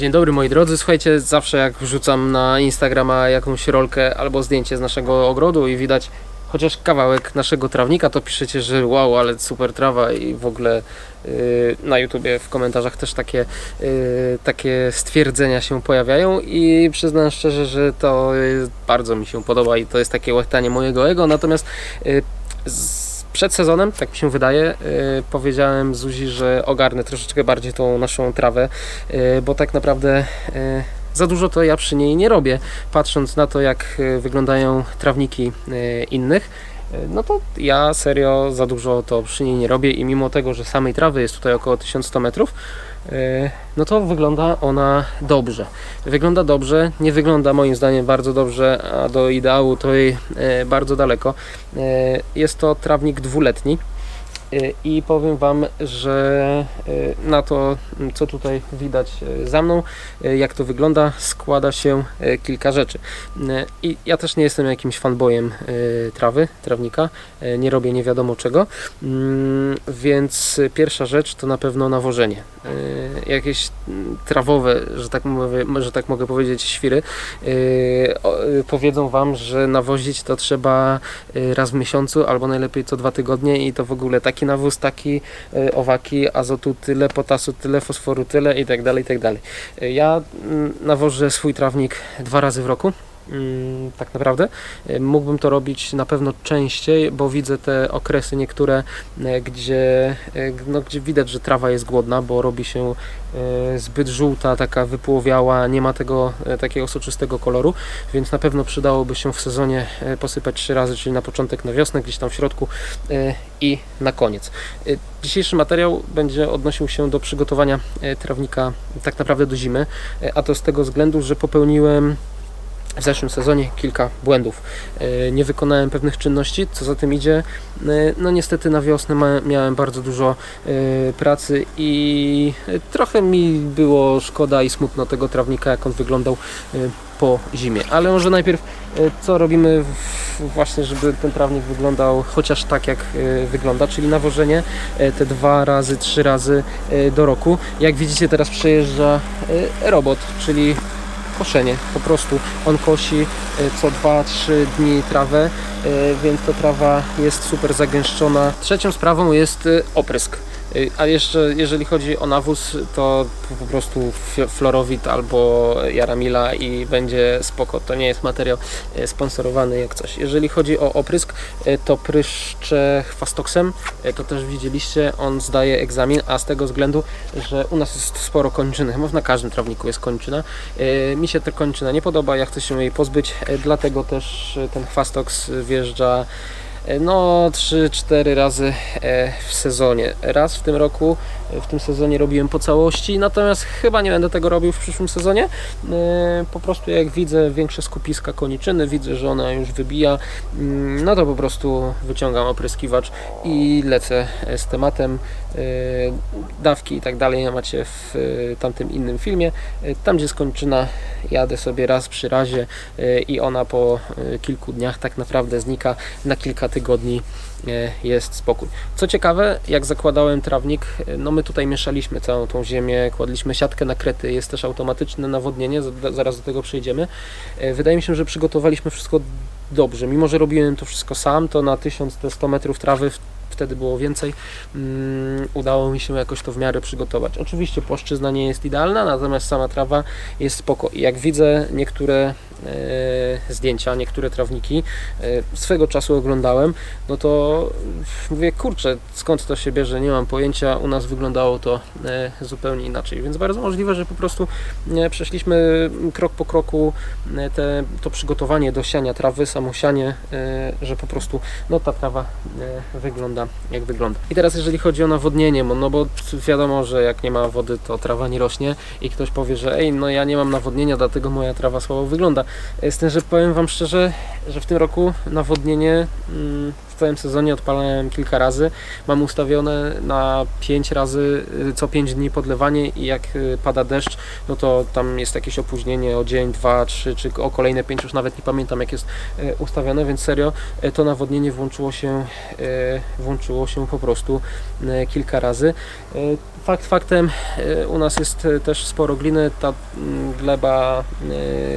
Dzień dobry moi drodzy, słuchajcie, zawsze jak wrzucam na Instagrama jakąś rolkę albo zdjęcie z naszego ogrodu i widać chociaż kawałek naszego trawnika, to piszecie, że wow, ale super trawa i w ogóle yy, na YouTubie w komentarzach też takie, yy, takie stwierdzenia się pojawiają i przyznam szczerze, że to yy, bardzo mi się podoba i to jest takie łechtanie mojego ego, natomiast yy, z, przed sezonem, tak mi się wydaje, yy, powiedziałem Zuzi, że ogarnę troszeczkę bardziej tą naszą trawę, yy, bo tak naprawdę yy, za dużo to ja przy niej nie robię. Patrząc na to, jak wyglądają trawniki innych, no to ja serio za dużo to przy niej nie robię i mimo tego, że samej trawy jest tutaj około 1100 metrów, no to wygląda ona dobrze. Wygląda dobrze, nie wygląda moim zdaniem bardzo dobrze, a do ideału to jej yy, bardzo daleko. Yy, Jest to trawnik dwuletni. I powiem Wam, że na to, co tutaj widać za mną, jak to wygląda, składa się kilka rzeczy. I ja też nie jestem jakimś fanboyem y, trawy, trawnika, nie robię nie wiadomo czego, Mm, więc pierwsza rzecz to na pewno nawożenie. Y, Jakieś mm, trawowe, że tak, mówię, że tak mogę powiedzieć, świry o- y, powiedzą Wam, że nawozić to trzeba raz w miesiącu albo najlepiej co dwa tygodnie i to w ogóle taki nawóz, taki owaki, azotu tyle, potasu tyle, fosforu tyle i tak dalej, i tak dalej. Ja mm, nawożę swój trawnik dwa razy w roku. Mm, Tak naprawdę Y, mógłbym to robić na pewno częściej, bo widzę te okresy niektóre, y, gdzie, y, no, gdzie widać, że trawa jest głodna, bo robi się zbyt żółta, taka wypłowiała, nie ma tego takiego soczystego koloru, więc na pewno przydałoby się w sezonie posypać trzy razy, czyli na początek, na wiosnę, gdzieś tam w środku i na koniec. Dzisiejszy materiał będzie odnosił się do przygotowania trawnika tak naprawdę do zimy, a to z tego względu, że popełniłem w zeszłym sezonie kilka błędów. Y, Nie wykonałem pewnych czynności, co za tym idzie. y, No niestety na wiosnę miałem bardzo dużo y, pracy i trochę mi było szkoda i smutno tego trawnika, jak on wyglądał po zimie. Ale może najpierw co robimy właśnie, żeby ten trawnik wyglądał chociaż tak, jak wygląda, czyli nawożenie te dwa razy, trzy razy do roku. Jak widzicie teraz przejeżdża robot, czyli koszenie. Po prostu on kosi y, co 2-3 dni trawę, y, więc ta trawa jest super zagęszczona. Trzecią sprawą jest y, oprysk. Y, A jeszcze jeżeli chodzi o nawóz, to po- prostu Florowit albo Jaramila i będzie spoko. To nie jest materiał y, sponsorowany jak coś. Jeżeli chodzi o oprysk, y, to pryszczę chwastoksem, to też widzieliście, on zdaje egzamin, a z tego względu, że u nas jest sporo kończyny, chyba na każdym trawniku jest kończyna. Mi się ta kończyna nie podoba, ja chcę się jej pozbyć, dlatego też ten chwastoks wjeżdża no 3-4 razy e, w sezonie. Raz w tym roku, w tym sezonie robiłem po całości, natomiast chyba nie będę tego robił w przyszłym sezonie. E, Po prostu jak widzę większe skupiska koniczyny, widzę, że ona już wybija, mm, no to po prostu wyciągam opryskiwacz i lecę e, z tematem. E, Dawki i tak dalej macie w tamtym innym filmie. Tam, gdzie skończyna, jadę sobie raz przy razie i ona po kilku dniach tak naprawdę znika na kilka tygodni jest spokój. Co ciekawe, jak zakładałem trawnik, e, no my tutaj mieszaliśmy całą tą ziemię, kładliśmy siatkę na krety, jest też automatyczne nawodnienie, za- zaraz do tego przejdziemy. E, Wydaje mi się, że przygotowaliśmy wszystko dobrze. Mimo, że robiłem to wszystko sam, to na 1100 metrów trawy wtedy było więcej. Mm, udało mi się jakoś to w miarę przygotować. Oczywiście płaszczyzna nie jest idealna, natomiast sama trawa jest spoko. I jak widzę niektóre e, zdjęcia, niektóre trawniki, e, swego czasu oglądałem, no to mówię, kurczę, skąd to się bierze, nie mam pojęcia, u nas wyglądało to e, zupełnie inaczej, więc bardzo możliwe, że po prostu e, przeszliśmy krok po kroku e, te, to przygotowanie do siania trawy, samo sianie, e, że po prostu no ta trawa e, wygląda jak wygląda. I teraz jeżeli chodzi o nawodnienie, no bo wiadomo, że jak nie ma wody, to trawa nie rośnie i ktoś powie, że ej, no ja nie mam nawodnienia, dlatego moja trawa słabo wygląda. Z tym, że powiem Wam szczerze, że w tym roku nawodnienie mm, w całym sezonie odpalałem kilka razy. Mam ustawione na 5 razy y, co 5 dni podlewanie i jak y, pada deszcz, no to tam jest jakieś opóźnienie o dzień, dwa, trzy, czy o kolejne 5, już nawet nie pamiętam jak jest y, ustawione, więc serio to nawodnienie włączyło się, włączyło się po prostu kilka razy. Fakt faktem, u nas jest też sporo gliny, ta mm, gleba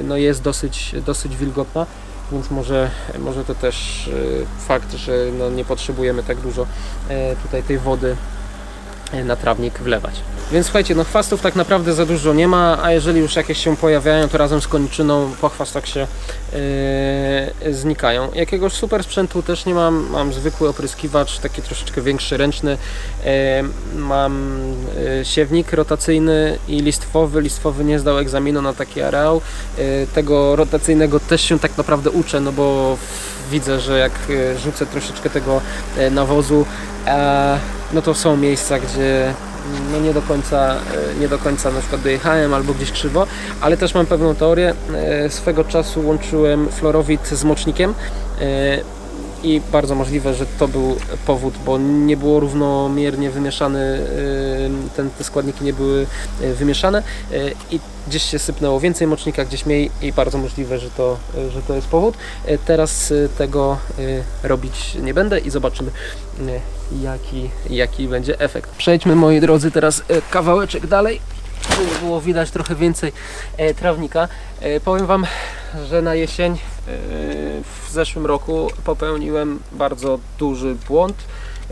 no jest dosyć, dosyć wilgotna, więc może, może to też y, fakt, że no nie potrzebujemy tak dużo y, tutaj tej wody na trawnik wlewać. Więc słuchajcie, no chwastów tak naprawdę za dużo nie ma, a jeżeli już jakieś się pojawiają, to razem z koniczyną po chwastach się yy, znikają. Jakiegoś super sprzętu też nie mam, mam zwykły opryskiwacz, taki troszeczkę większy, ręczny. Yy, mam yy, siewnik rotacyjny i listwowy. Listwowy nie zdał egzaminu na taki areał. Yy, tego rotacyjnego też się tak naprawdę uczę, no bo widzę, że jak yy, rzucę troszeczkę tego yy, nawozu, e, no to są miejsca, gdzie no nie do końca, e, nie do końca na przykład dojechałem albo gdzieś krzywo, ale też mam pewną teorię. E, Swego czasu łączyłem florowit z mocznikiem e, i bardzo możliwe, że to był powód, bo nie było równomiernie wymieszany, ten, te składniki nie były e, wymieszane e, i gdzieś się sypnęło więcej mocznika, gdzieś mniej i bardzo możliwe, że to, e, że to jest powód. Teraz tego robić nie będę i zobaczymy jaki, jaki będzie efekt. Przejdźmy moi drodzy teraz kawałeczek dalej, było widać trochę więcej trawnika. Powiem Wam, że na jesień w zeszłym roku popełniłem bardzo duży błąd,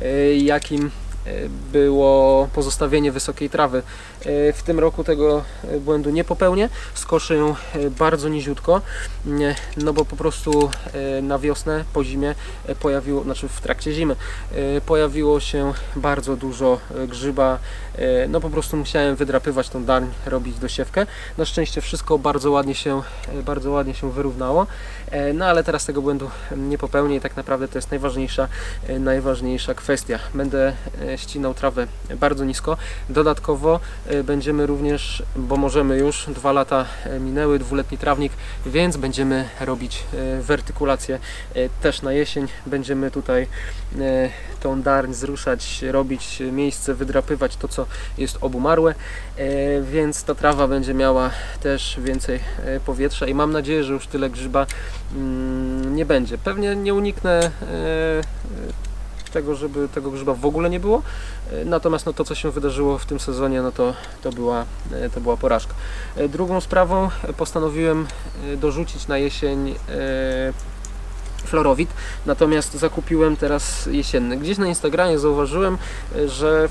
e, jakim e, było pozostawienie wysokiej trawy. E, W tym roku tego e, błędu nie popełnię. Skoszę ją e, bardzo niziutko, nie, no bo po prostu na wiosnę, po zimie pojawiło, znaczy w trakcie zimy pojawiło się bardzo dużo grzyba. No po prostu musiałem wydrapywać tą darń, robić dosiewkę. Na szczęście wszystko bardzo ładnie się, bardzo ładnie się wyrównało. No ale teraz tego błędu nie popełnię i tak naprawdę to jest najważniejsza, najważniejsza kwestia. Będę ścinał trawę bardzo nisko. Dodatkowo będziemy również, bo możemy już, dwa lata e, minęły, dwuletni trawnik, więc będziemy robić e, wertykulację e, też na jesień. Będziemy tutaj tą darń zruszać, robić miejsce, wydrapywać to, co jest obumarłe, więc ta trawa będzie miała też więcej powietrza i mam nadzieję, że już tyle grzyba mm, nie będzie. Pewnie nie uniknę tego, żeby tego grzyba w ogóle nie było. E, Natomiast no, to, co się wydarzyło w tym sezonie, no to, to, była, e, to była porażka. E, Drugą sprawą postanowiłem dorzucić na jesień florowit, natomiast zakupiłem teraz jesienny. Gdzieś na Instagramie zauważyłem, że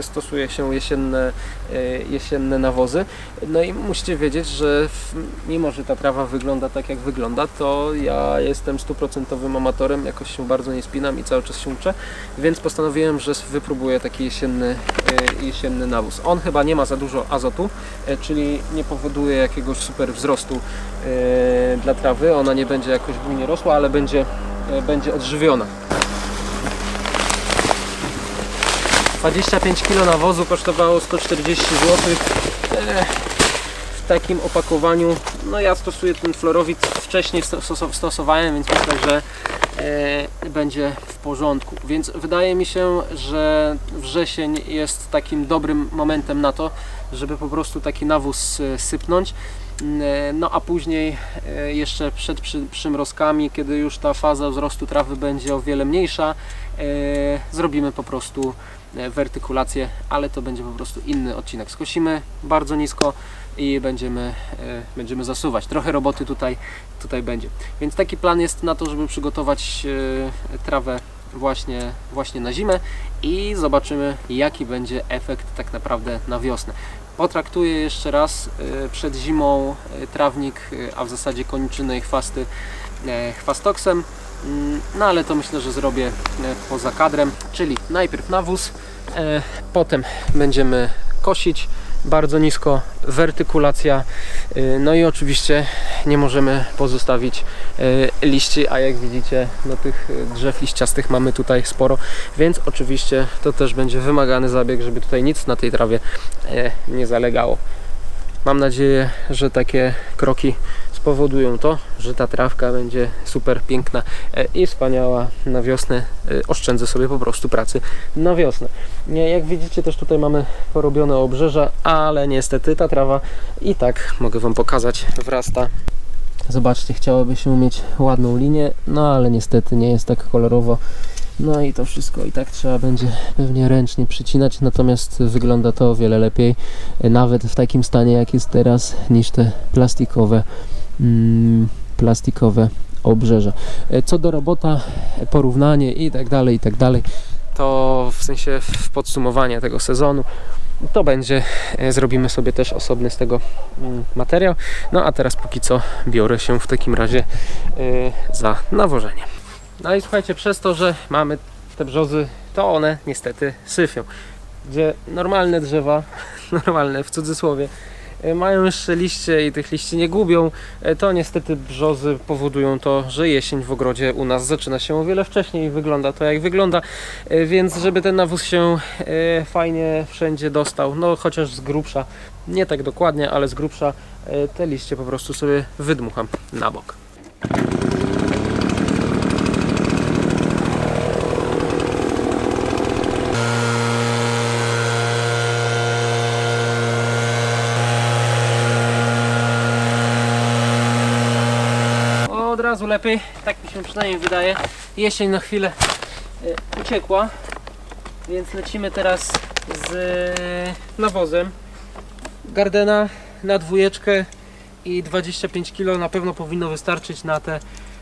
stosuje się jesienne, e, jesienne nawozy. No i musicie wiedzieć, że mimo, że ta trawa wygląda tak jak wygląda, to ja jestem stuprocentowym amatorem, jakoś się bardzo nie spinam i cały czas się uczę, więc postanowiłem, że wypróbuję taki jesienny, e, jesienny nawóz. On chyba nie ma za dużo azotu, e, czyli nie powoduje jakiegoś super wzrostu dla trawy, ona nie będzie jakoś bujnie rosła, ale będzie, będzie odżywiona. 25 kg nawozu kosztowało 140 zł. E, W takim opakowaniu, no ja stosuję ten florowit, wcześniej stos- stosowałem, więc myślę, że e, będzie w porządku. Więc wydaje mi się, że wrzesień jest takim dobrym momentem na to, żeby po prostu taki nawóz e, sypnąć. No a później e, jeszcze przed przy, przymrozkami, kiedy już ta faza wzrostu trawy będzie o wiele mniejsza, e, zrobimy po prostu wertykulację, ale to będzie po prostu inny odcinek. Skosimy bardzo nisko i będziemy, e, będziemy zasuwać. Trochę roboty tutaj, tutaj będzie. Więc taki plan jest na to, żeby przygotować e, trawę właśnie, właśnie na zimę i zobaczymy jaki będzie efekt tak naprawdę na wiosnę. Potraktuję jeszcze raz e, przed zimą e, trawnik, e, a w zasadzie koniczyny chwasty e, chwastoksem. Mm, No ale to myślę, że zrobię e, poza kadrem, czyli najpierw nawóz, e, potem będziemy kosić bardzo nisko, wertykulacja, e, no i oczywiście nie możemy pozostawić liści, a jak widzicie, no tych drzew liściastych mamy tutaj sporo, więc oczywiście to też będzie wymagany zabieg, żeby tutaj nic na tej trawie nie zalegało. Mam nadzieję, że takie kroki spowodują to, że ta trawka będzie super piękna e, i wspaniała na wiosnę. E, Oszczędzę sobie po prostu pracy na wiosnę. Jak widzicie też tutaj mamy porobione obrzeża, ale niestety ta trawa i tak mogę Wam pokazać wrasta Zobaczcie, chciałoby się mieć ładną linię, no ale niestety nie jest tak kolorowo. No i to wszystko i tak trzeba będzie pewnie ręcznie przycinać, natomiast wygląda to o wiele lepiej, e, nawet w takim stanie jak jest teraz, niż te plastikowe, plastikowe obrzeża. E, Co do robota, e, porównanie i tak dalej, i tak dalej, to w sensie w tego sezonu, to będzie, e, zrobimy sobie też osobny z tego mm, materiał. No a teraz póki co biorę się w takim razie za nawożenie. No i słuchajcie, przez to, że mamy te brzozy, to one niestety syfią. Gdzie normalne drzewa, normalne w cudzysłowie, mają jeszcze liście i tych liści nie gubią, y, to niestety brzozy powodują to, że jesień w ogrodzie u nas zaczyna się o wiele wcześniej i wygląda to jak wygląda, Y, więc żeby ten nawóz się fajnie wszędzie dostał, no chociaż z grubsza, nie tak dokładnie, ale z grubsza te liście po prostu sobie wydmucham na bok. Lepiej, tak mi się przynajmniej wydaje. Jesień na chwilę y, uciekła, więc lecimy teraz z y, nawozem. Gardena na dwójeczkę i 25 kg na pewno powinno wystarczyć na te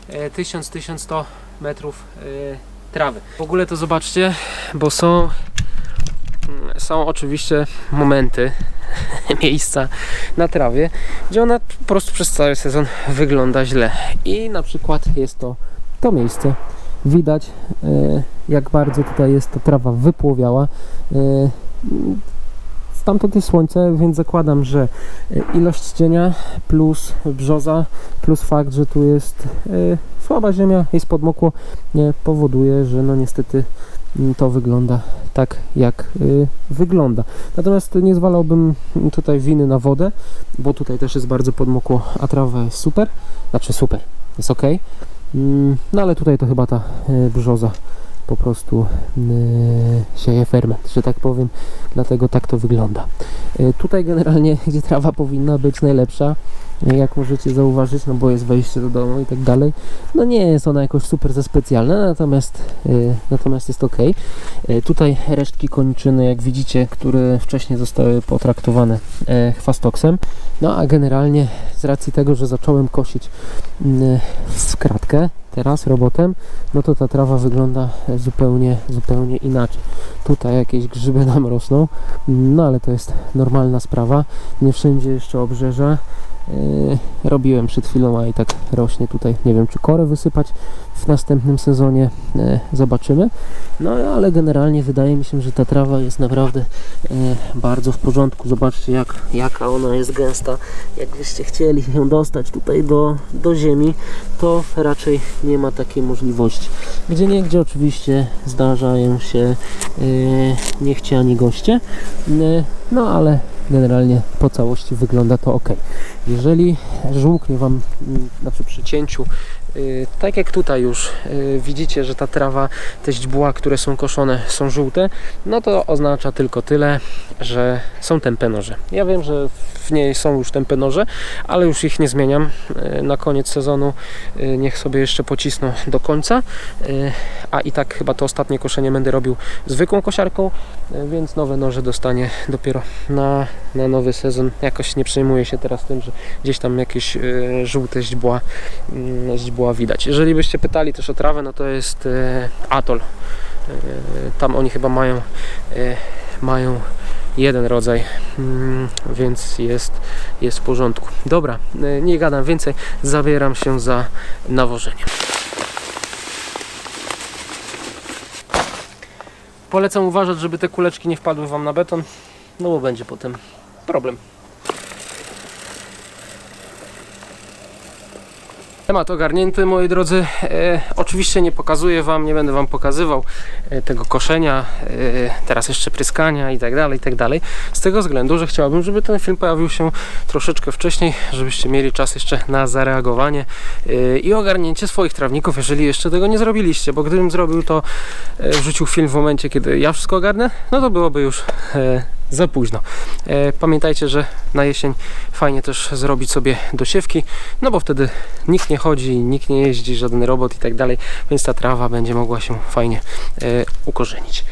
e, 1000-1100 metrów e, trawy. W ogóle to zobaczcie, bo są są oczywiście momenty, miejsca na trawie, gdzie ona po prostu przez cały sezon wygląda źle. I na przykład jest to to miejsce. Widać e, jak bardzo tutaj jest ta trawa wypłowiała. E, Stamtąd jest słońce, więc zakładam, że e, ilość cienia plus brzoza, plus fakt, że tu jest słaba ziemia, jest podmokło, powoduje, że no niestety to wygląda tak, jak y, wygląda. Natomiast nie zwalałbym tutaj winy na wodę, bo tutaj też jest bardzo podmokło, a trawa jest super, znaczy super, jest ok. Mm, No ale tutaj to chyba ta y, brzoza po prostu y, sieje ferment, że tak powiem, dlatego tak to wygląda. Tutaj generalnie, gdzie trawa powinna być najlepsza, jak możecie zauważyć, no bo jest wejście do domu i tak dalej, no nie jest ona jakoś super za specjalna, natomiast, y, natomiast jest ok. Y, Tutaj resztki koniczyny, jak widzicie, które wcześniej zostały potraktowane e, chwastoksem, no a generalnie z racji tego, że zacząłem kosić y, w kratkę, teraz robotem, no to ta trawa wygląda zupełnie, zupełnie inaczej. Tutaj jakieś grzyby nam rosną, no ale to jest normalna sprawa. Nie wszędzie jeszcze obrzeża. Yy, robiłem przed chwilą, a i tak rośnie tutaj. Nie wiem, czy korę wysypać w następnym sezonie. Yy, zobaczymy. No ale generalnie wydaje mi się, że ta trawa jest naprawdę yy, bardzo w porządku. Zobaczcie, jak, jaka ona jest gęsta. Jakbyście chcieli ją dostać tutaj do, do ziemi, to raczej nie ma takiej możliwości. Gdzie niegdzie oczywiście zdarzają się niechciani goście, no ale generalnie po całości wygląda to ok. Jeżeli żółknie Wam, mm, znaczy przy cięciu, tak jak tutaj już yy, widzicie, że ta trawa, te źdźbła, które są koszone są żółte, no to oznacza tylko tyle, że są tępe noże. Ja wiem, że w niej są już tępe noże, ale już ich nie zmieniam. Yy, Na koniec sezonu niech sobie jeszcze pocisną do końca, a i tak chyba to ostatnie koszenie będę robił zwykłą kosiarką, więc nowe noże dostanie dopiero na, na nowy sezon. Jakoś nie przejmuję się teraz tym, że gdzieś tam jakieś żółte źdźbła, yy, źdźbła widać. Jeżeli byście pytali też o trawę, no to jest yy, atol. Yy, Tam oni chyba mają, yy, mają jeden rodzaj, mm, więc jest, jest w porządku. Dobra, nie gadam więcej, zabieram się za nawożenie. Polecam uważać, żeby te kuleczki nie wpadły Wam na beton, no bo będzie potem problem. Temat ogarnięty, moi drodzy. E, oczywiście nie pokazuję Wam, nie będę Wam pokazywał e, tego koszenia, e, teraz jeszcze pryskania i tak dalej, i tak dalej. Z tego względu, że chciałbym, żeby ten film pojawił się troszeczkę wcześniej, żebyście mieli czas jeszcze na zareagowanie e, i ogarnięcie swoich trawników, jeżeli jeszcze tego nie zrobiliście, bo gdybym zrobił to, e, wrzucił film w momencie, kiedy ja wszystko ogarnę, no to byłoby już e, za późno. E, pamiętajcie, że na jesień fajnie też zrobić sobie dosiewki, no bo wtedy nikt nie chodzi, nikt nie jeździ, żaden robot i tak dalej, więc ta trawa będzie mogła się fajnie e, ukorzenić.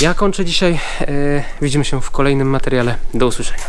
Ja kończę dzisiaj. E, widzimy się w kolejnym materiale. Do usłyszenia.